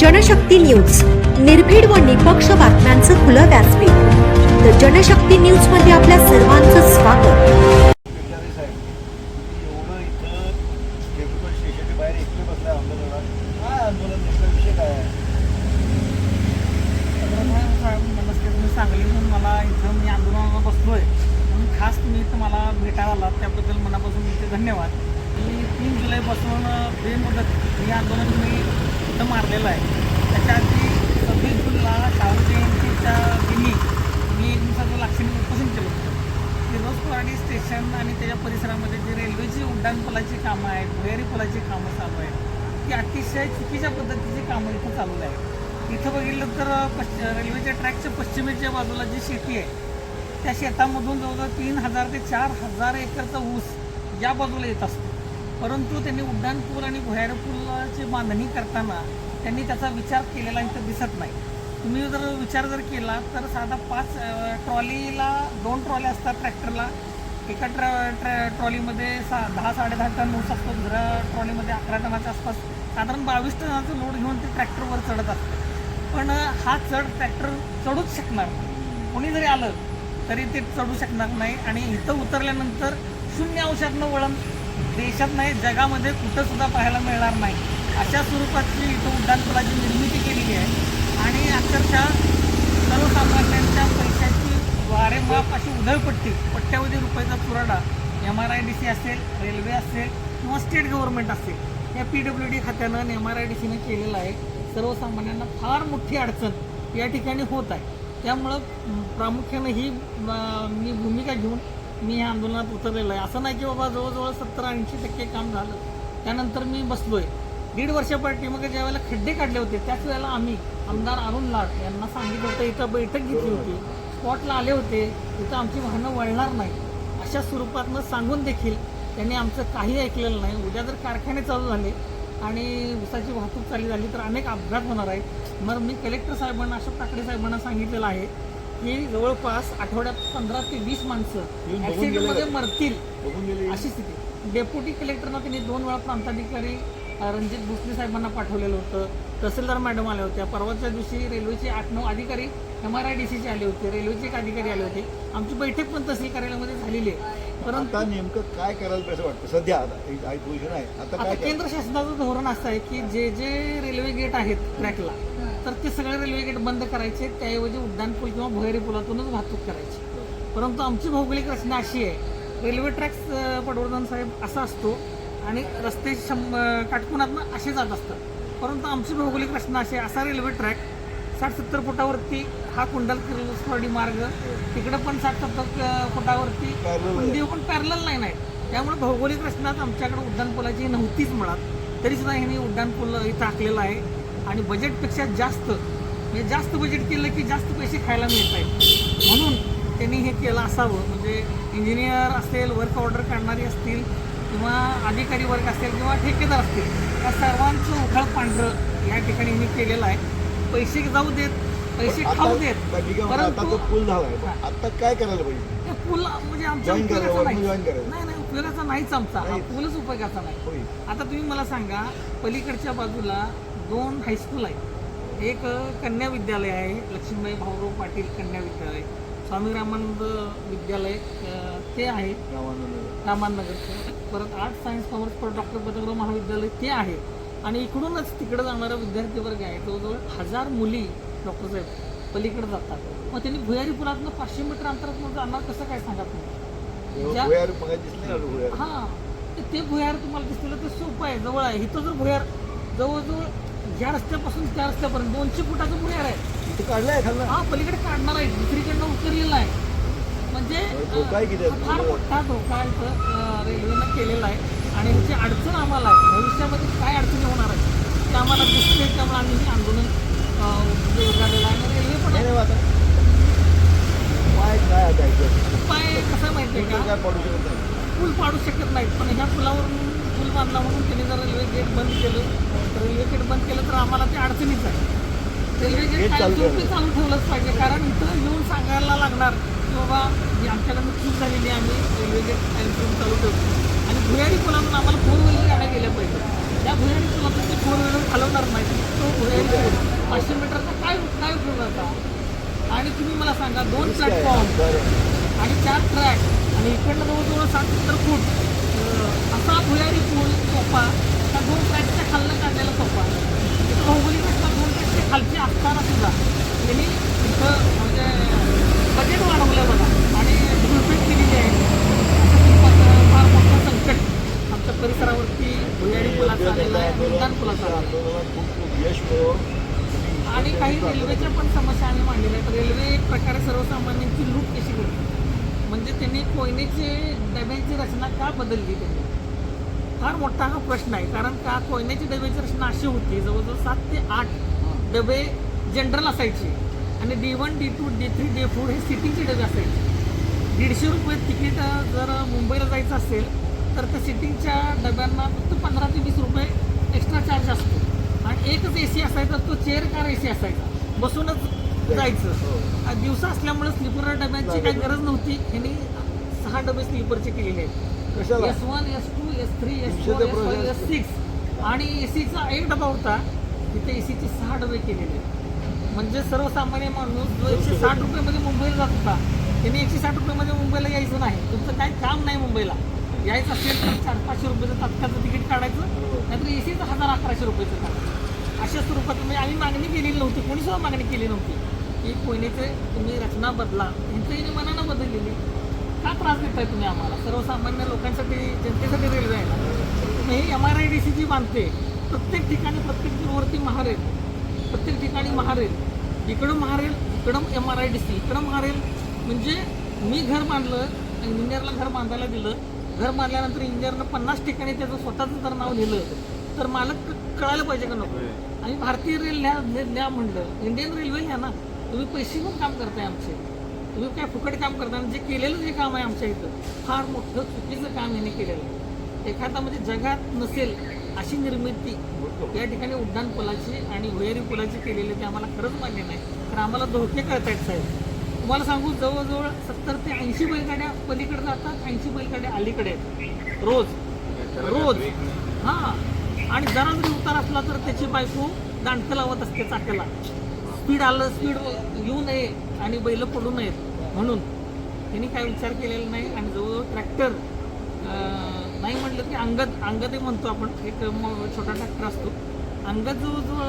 Janshakti news. निर्भीड व निपक्ष बातम्यांचं खुलं व्यासपीठ. तर जनशक्ती न्यूजमध्ये आपल्या सर्वांचं स्वागत. विचारे साहेब एवढं इथं टेम्पल स्टेशनच्या बाहेर एकटे आहे सांगलीहून मला इथं मी आंदोलनाला बसलोय. म्हणून खास तुम्ही इथं मला भेटायला आलात. त्याबद्दल मनापासून इथे धन्यवाद. मी तीन जुलैपासून बेमुदत हे आंदोलन मी इथं मारलेलं आहे. त्याच्या आधी सव्वीस जूनला शाहू जयंतीच्या दिनी मी एक दिवसाचं लाक्षणिक उपोषण केलं होतं. फिरोज कोराडी स्टेशन आणि त्याच्या परिसरामध्ये जे रेल्वेची उड्डाणपुलाची कामं आहेत भुयारी पुलाची कामं चालू आहेत ती अतिशय चुकीच्या पद्धतीची कामं इथं चालू आहेत. इथं बघितलं तर पश्च रेल्वेच्या ट्रॅकच्या पश्चिमेच्या बाजूला जी शेती आहे त्या शेतामधून जवळजवळ तीन हजार ते चार हजार एकरचा ऊस या बाजूला येत असतो. परंतु त्यांनी उड्डाणपूल आणि भुयारपूलची बांधणी करताना त्यांनी त्याचा विचार केलेला इथं दिसत नाही. तुम्ही जर विचार जर केला तर साधा पाच ट्रॉलीला दोन ट्रॉल्या असतात ट्रॅक्टरला. एका ट्रॅ ट्रॅ ट्रॉलीमध्ये सा दहा साडेदहा टन ऊस असतो दुसऱ्या ट्रॉलीमध्ये अकरा टनाच्या आसपास. साधारण बावीस टनाचं लोड घेऊन ते ट्रॅक्टरवर चढत असतं. पण हा चढ ट्रॅक्टर चढूच शकणार कोणी जरी आलं तरी ते चढू शकणार नाही. आणि इथं उतरल्यानंतर शून्य अंशातनं वळण देशात नाही जगामध्ये कुठं सुद्धा पाहायला मिळणार नाही. अशा स्वरूपाची इथं उड्डाणपुलाची निर्मिती केलेली आहे. आणि अक्षरशः सर्वसामान्यांच्या पैशाची वारेमाप अशी उधळपट्टी पट्ट्यावधी रुपयाचा चुराडा M R I D C असेल रेल्वे असेल किंवा स्टेट गव्हर्नमेंट असेल या पी डब्ल्यू डी खात्यानं एम आर आय डी सीनं केलेलं आहे. सर्वसामान्यांना फार मोठी अडचण या ठिकाणी होत आहे. त्यामुळं प्रामुख्यानं ही मी भूमिका घेऊन मी या आंदोलनात उतरलेलं आहे. असं नाही की बाबा जवळजवळ सत्तर ऐंशी टक्के काम झालं. त्यानंतर मी बसलोय. दीड वर्षापाठी मग ज्या वेळेला खड्डे काढले होते त्याच वेळेला आम्ही आमदार अरुण लाड यांना सांगितलं होतं इथं बैठक घेतली होती. स्पॉटला आले होते. इथं आमची वाहनं वळणार नाही अशा स्वरूपातनं सांगून देखील त्यांनी आमचं काही ऐकलेलं नाही. उद्या जर कारखाने चालू झाले आणि ऊसाची वाहतूक चालू झाली तर अनेक अपघात होणार आहेत. मग मी कलेक्टर साहेबांना अशोक ठाकरे साहेबांना सांगितलेलं आहे की जवळपास आठवड्यात पंधरा ते वीस माणसं गेले. मरतील अशी स्थिती. डेप्युटी कलेक्टरना त्यांनी दोन वेळा प्रांताधिकारी रणजित भोसले साहेबांना पाठवलेलं होतं. तहसीलदार मॅडम आल्या होत्या. परवाच्या दिवशी रेल्वेचे आठ नऊ अधिकारी एम आर आय डी सीचे आले होते. रेल्वेचे एक अधिकारी आले होते. आमची बैठक पण तहसील कार्यालयामध्ये झालेली आहे. परंतु नेमकं काय करायला पाहिजे वाटतं? सध्या आता केंद्र शासनाचं धोरण असं आहे की जे जे रेल्वे गेट आहेत ट्रॅकला तर ते सगळे रेल्वे गेट बंद करायचे. त्याऐवजी उड्डाण पूल किंवा भुयारी पुलातूनच वाहतूक करायची. परंतु आमची भौगोलिक रचना अशी आहे. रेल्वे ट्रॅक्स पटवर्धन साहेब असा असतो आणि रस्ते शंभ काटकुनातनं असे जात असतात. परंतु आमची भौगोलिक रचना अशी आहे. असा रेल्वे ट्रॅक साठ सत्तर फुटावरती हा कुंडल किर्लोस्वाडी मार्ग तिकडं पण साठ सत्तर फुटावरती. कुंडी पण पॅरल नाही नाही त्यामुळे भौगोलिक रचनात आमच्याकडे उड्डाणपुलाची नव्हतीच मुळात. तरी सुद्धा ह्यांनी उड्डाणपूल इथं आखलेलं आहे. आणि बजेटपेक्षा जास्त म्हणजे जास्त बजेट केलं की जास्त पैसे खायला मिळत आहेत. म्हणून त्यांनी हे केलं असावं. म्हणजे इंजिनियर असेल वर्क ऑर्डर काढणारी असतील किंवा अधिकारी वर्ग असेल किंवा ठेकेदार असतील या सर्वांचं उखळ पांढरं या ठिकाणी मी केलेलं आहे. पैसे जाऊ देत पैसे खाऊ देत परंतु पूल पण आता काय करायला पाहिजे? पूल म्हणजे आमच्या उपयोगाचा नाही. नाही नाही उपयोगाचा नाहीच आमचा. पूलच उपयोगाचा नाही. आता तुम्ही मला सांगा पलीकडच्या बाजूला दोन हायस्कूल आहेत. एक कन्या विद्यालय आहे लक्ष्मीबाई भाऊराव पाटील कन्या विद्यालय स्वामी रामानंद विद्यालय ते आहे. रामानगरचं परत आर्ट सायन्स कॉमर्स पर डॉक्टर बदलराव महाविद्यालय ते आहे. आणि इकडूनच तिकडे जाणारा विद्यार्थी वर्ग आहे. जवळजवळ हजार मुली डॉक्टर साहेब पलीकडे जातात. मग त्यांनी भुयारी पुलातनं पाचशे मीटर अंतरात जाणार कसं काय सांगा तुम्ही? मग हा. ते- ते भुयार तुम्हाला दिसलेलं ते सोपं आहे. जवळ आहे. इथं जर भुयार जवळजवळ ह्या रस्त्यापासून त्या रस्त्यापर्यंत. दोनशे फुटाचं भुयार आहे. इथं काढलाय खाल्ला हा पलीकडे काढणार आहे. दुसरीकडनं उतरलेला आहे म्हणजे अं, धोका आहे किती आहे? फार मोठा धोका इथं अं, रेल्वेनं केलेला आहे. आणि ह्याची अडचण आम्हाला आहे भविष्यामध्ये काय अडचणी होणार आहे ते आम्हाला दिसते त्यामुळे आम्ही हे आंदोलन अं, म्हणजे उभारलेलं आहे. आणि रेल्वे पण नाही नाही, आता काय काय आता इथं? उपाय कसा आहे माहिती आहे का काय पडू शकत नाही. पूल पाडू शकत नाहीत. पण ह्या पुलावरून पूल बांधला म्हणून त्यांनी जर रेल्वे गेट बंद केलं तर रेल्वे गेट बंद केलं तर आम्हाला ते अडचणीच आहे. रेल्वे गेट Gate काय चालू ठेवलंच पाहिजे. कारण इथं येऊन सांगायला लागणार की बाबा ही आमच्याकडनं चूक झालेली आहे आम्ही रेल्वे गेट कायम चालू ठेवतो. आणि भुयारी पुलातून आम्हाला फोर व्हीलर गाड्या गेल्या पाहिजे त्या भुयारी पुलातून ते फोर व्हीलर घालवणार टर्न आहे तो भुयारी पूल पाचशे मीटरचा काय काय उपयोगाचा आणि तुम्ही मला सांगा दोन प्लॅटफॉर्म आणि चार ट्रॅक आणि इकडनं जवळजवळ साठ सत्तर फूट असा भुयारी पूल सोपा त्या दोन ट्रॅकच्या खालनं काढलेला सोपा इथं भौगोलिक असता दोन ट्रॅकच्या खालची असताना सुद्धा. त्यांनी इथं म्हणजे बजेट वाढवलं बघा आणि डेव्हलपमेंट केलेली आहे असं खूप फार मोठं संकट आमच्या परिसरावरती भुयारी पुलाचं आलेलं आहे मुलतान पुलाचं आलेलं आहे आंदोलनात खूप खूप यश मिळो आणि काही रेल्वेच्या पण समस्या आम्ही मांडलेल्या आहेत रेल्वे एक प्रकारे सर्वसामान्यांची लूट कशी करते म्हणजे त्यांनी कोयनेचे डब्यांची रचना का बदलली त्यांनी? फार मोठा हा प्रश्न आहे. कारण का कोयनेची डब्याची रचना अशी होती जवळजवळ सात ते आठ डबे जनरल असायचे आणि D one D two D three D four हे सिटिंगचे डबे असायचे. दीडशे रुपये तिकीट जर मुंबईला जायचं असेल तर त्या सिटिंगच्या डब्यांना फक्त पंधरा ते वीस रुपये एक्स्ट्रा चार्ज असतो. आणि एकच ए सी असायचा तो चेअर कार ए सी असायचा. बसूनच जायचं. आणि दिवसा असल्यामुळे स्लीपर डब्यांची काही गरज नव्हती. ह्यांनी सहा डबे स्लीपरचे केलेले आहेत S one S two S three S four S five. S six आणि ए सीचा एक डबा होता तिथे ए सीचे सहा डबे केलेले आहेत. म्हणजे सर्वसामान्य माणूस जो एकशे साठ रुपयामध्ये मुंबईला जात होता त्याने एकशे साठ रुपयामध्ये मुंबईला यायचं नाही. तुमचं काही काम नाही मुंबईला. यायचं असेल तर चार पाचशे रुपयाचं तात्काळचं तिकीट काढायचं नाहीतर ए सीचं हजार अकराशे रुपयाचं काढायचं अशा स्वरूपात म्हणजे आम्ही मागणी केलेली नव्हती कोणी सुद्धा मागणी केली नव्हती. की कोयनेचे तुम्ही रचना बदला यांचं मनानं बदललेली. का त्रास देताय तुम्ही आम्हाला? सर्वसामान्य लोकांसाठी जनतेसाठी रेल्वे आहे ना? तुम्ही M R I D C जी बांधते प्रत्येक ठिकाणी प्रत्येक दूरवरती महारेल प्रत्येक ठिकाणी महारेल इकडं महारेल इकडं M R I D C इकडं महारेल म्हणजे मी घर बांधलं इंजिनियरला घर बांधायला दिलं. घर बांधल्यानंतर इंजिनियरनं पन्नास ठिकाणी त्याचं स्वतःचं जर नाव लिहिलं तर मालक कळायला पाहिजे का नको? आणि भारतीय रेल न्या न्या म्हणलं इंडियन रेल्वे न्या ना? तुम्ही पैसे घेऊन काम करताय आमचे. तुम्ही काय फुकट काम करताना जे केलेलं जे काम आहे आमच्या इथं. फार मोठं चुकीचं काम याने केलेलं आहे. एखादा म्हणजे जगात नसेल अशी निर्मिती या ठिकाणी उड्डाण पुलाची आणि भुयारी पुलाची केलेली ते आम्हाला खरंच मान्य नाही. तर आम्हाला धोके कळत आहेत साहेब. तुम्हाला सांगू जवळजवळ सत्तर ते ऐंशी बैलगाड्या पलीकडे जातात ऐंशी बैलगाड्या अलीकडे आहेत. रोज. रोज. हां. आणि जरा जरी उतार असला तर त्याची बायको दांडकं लावत असते चाक्याला. स्पीड आलं स्पीड येऊ नये आणि बैल पडू नयेत. म्हणून त्यांनी काय विचार केलेला नाही आणि जवळजवळ ट्रॅक्टर नाही म्हटलं की अंगद अंगदही म्हणतो आपण. एक म- छोटा ट्रॅक्टर असतो. अंगद जवळजवळ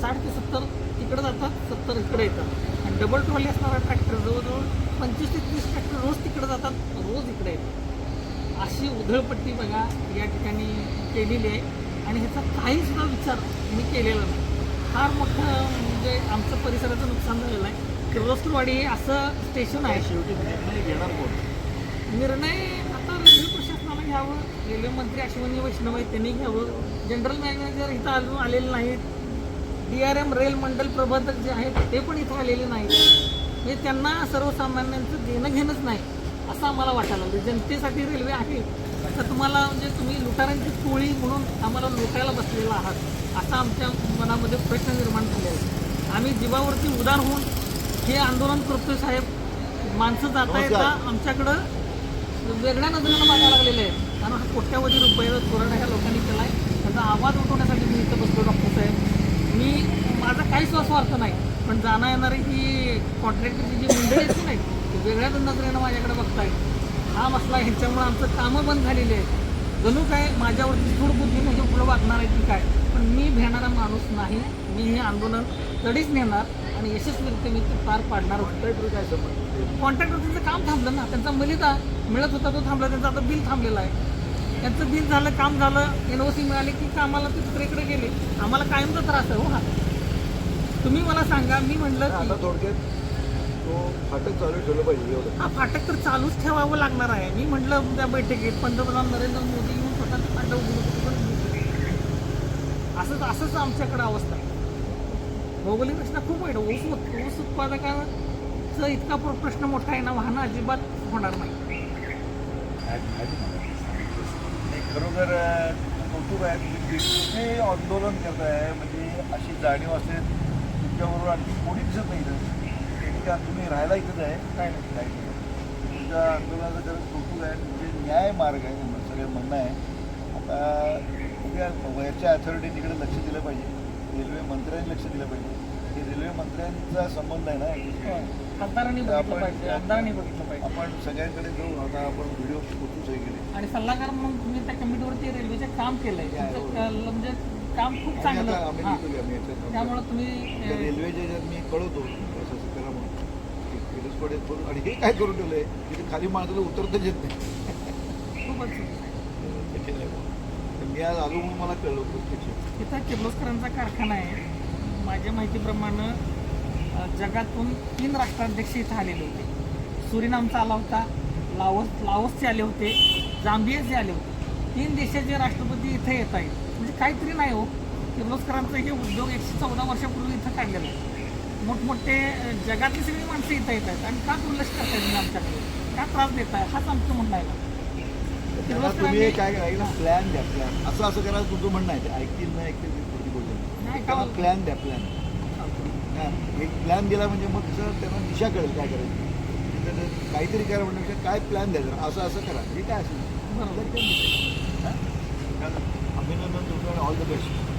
साठ ते सत्तर तिकडे जातात सत्तर इकडे येतात. आणि डबल ट्रॉली असणारा ट्रॅक्टर जवळजवळ पंचवीस ते तीस ट्रॅक्टर रोज तिकडे जातात रोज इकडे येतात. अशी उधळपट्टी बघा या ठिकाणी केलेली आहे. आणि ह्याचा काहीसुद्धा विचार मी केलेला नाही. फार मोठं म्हणजे आमचं परिसराचं नुकसान झालेलं आहे. किर्लोस्करवाडी हे असं स्टेशन आहे. शेवटी निर्णय घेणार कोण? निर्णय आता रेल्वे प्रशासनाला घ्यावं रेल्वे मंत्री अश्विनी वैष्णव आहेत त्यांनी घ्यावं. जनरल मॅनेजर इथं अजून आलेले नाहीत. डी आर एम रेल मंडल प्रबंधक जे आहेत ते पण इथं आलेले नाहीत. म्हणजे त्यांना सर्वसामान्यांचं देणं घेणंच नाही असं आम्हाला वाटायला लागलं. जनतेसाठी रेल्वे आहे. तर तुम्हाला म्हणजे तुम्ही लुटारांची टोळी म्हणून आम्हाला लुटायला बसलेला आहात असा आमच्या मनामध्ये प्रश्न निर्माण झाले आहे आम्ही जीवावरती उदार होऊन हे आंदोलन करतोय साहेब. माणसं जाता येता आमच्याकडं वेगळ्या नजरेनं बघायला लागलेले आहेत. कारण हा कोट्यावधी रुपयाचा धोरण ह्या लोकांनी केला आहे त्याचा आवाज उठवण्यासाठी मी इथं बसलो डॉक्टर साहेब. मी माझा काहीच स्वार्थ नाही पण जाणं येणारी ही कॉन्ट्रॅक्टरची जी मंडळी आहेत की नाही ती वेगळ्याच नजरेनं माझ्याकडे बघतायत. हा मसला ह्यांच्यामुळे आमचं कामं बंद झालेली आहेत. जणू काय माझ्यावरती सूड बुद्धी म्हणजे पुढं वागणार आहे की काय? पण मी भेटणारा माणूस नाही. मी हे आंदोलन तडीच नेणार आणि यशस्वीरित्या मी ते पार पाडणार होतो. कॉन्ट्रॅक्टर काय संबंध कॉन्ट्रॅक्टर त्यांचं काम थांबलं ना. त्यांचा मलिदा मिळत होता तो थांबला. त्यांचं आता बिल थांबलेलं आहे. त्यांचं बिल झालं काम झालं एन ओ सी मिळाली की कामाला ते दुसरीकडे गेले. आम्हाला कायमचा त्रास आहे हो हा. तुम्ही मला सांगा मी की थोडक्यात तो फाटक चालू ठेवलं पाहिजे एवढं. हा फाटक तर चालूच ठेवावं लागणार आहे. मी म्हटलं त्या बैठकीत पंतप्रधान नरेंद्र मोदी येऊन स्वतः ते फाटक उघडून असंच असंच आमच्याकडे अवस्था आहे. भौगोलिक रचना खूप वाईट. ऊस उत- ऊस उत्पादकाचा इतका प्र- प्रश्न मोठा आहे ना वाहनं अजिबात होणार नाही. नाही, खरोखर अं, कौतुक आहे. तुम्ही कुठे आंदोलन करताय म्हणजे अशी जाणीव असेल तुमच्याबरोबर आणखी कोणी दिसत नाही इथं का? तुम्ही राहायला इथंच आहे. काय नाही काय तुमच्या आंदोलनाचं खरंच कौतुक आहे. म्हणजे न्याय मार्ग आहे सगळं म्हणणं आहे. आता उद्या वरच्या अथॉरिटी तिकडे लक्ष दिलं पाहिजे. रेल्वे मंत्र्यांनी लक्ष दिलं पाहिजे. की रेल्वे मंत्र्यांचा संबंध आहे ना आपण- सगळ्यांकडे जाऊ. आता आपण व्हिडिओ फोटो सही केले आणि सल्लागार म्हणून तुम्ही त्या कमिटीवरती रेल्वेचे काम केलंय. हो. म्हणजे काम खूप चांगलं. हां. त्यामुळे तुम्ही रेल्वेच्या मी कळवतो असं असं करा म्हणून टेलिस्कोडे करून आणि हे काय करून ठेवलंय? की ते खाली माणसाला उतरताच येत नाही. तर मी आज आलो म्हणून मला कळलं प्रत्यक्ष इथं किर्लोस्करांचा कारखाना आहे. माझ्या माहितीप्रमाणे जगातून तीन राष्ट्राध्यक्ष इथं आलेले होते. सुरिनामचा आला होता लाओस लाओसचे आले होते जांबियाचे आले होते. तीन देशाचे राष्ट्रपती इथे येत आहेत. म्हणजे काहीतरी नाही हो. किर्लोस्करांचं हे उद्योग एकशे चौदा वर्षापूर्वी इथं काढलेलं आहे. मोठमोठे जगातली सगळी माणसं इथं येत आहेत. आणि का दुर्लक्ष करताय तुम्ही आमच्याकडे? का त्रास देताय? हाच आमचं म्हणणं आहे तुम्ही काय करायला प्लॅन द्या प्लॅन असं असं करा तुझं म्हणणं आहे ते. ऐकतील नाही ऐकतील आहे. का- प्लॅन द्या प्लॅन एक प्लॅन दिला म्हणजे मग कसं त्यांना दिशा कळेल काय करायचं. तर काहीतरी करा म्हणण्यापेक्षा काय प्लॅन द्यायचं? असं असं करा. हे काय असेल? अभिनंदन तुमचं ऑल द बेस्ट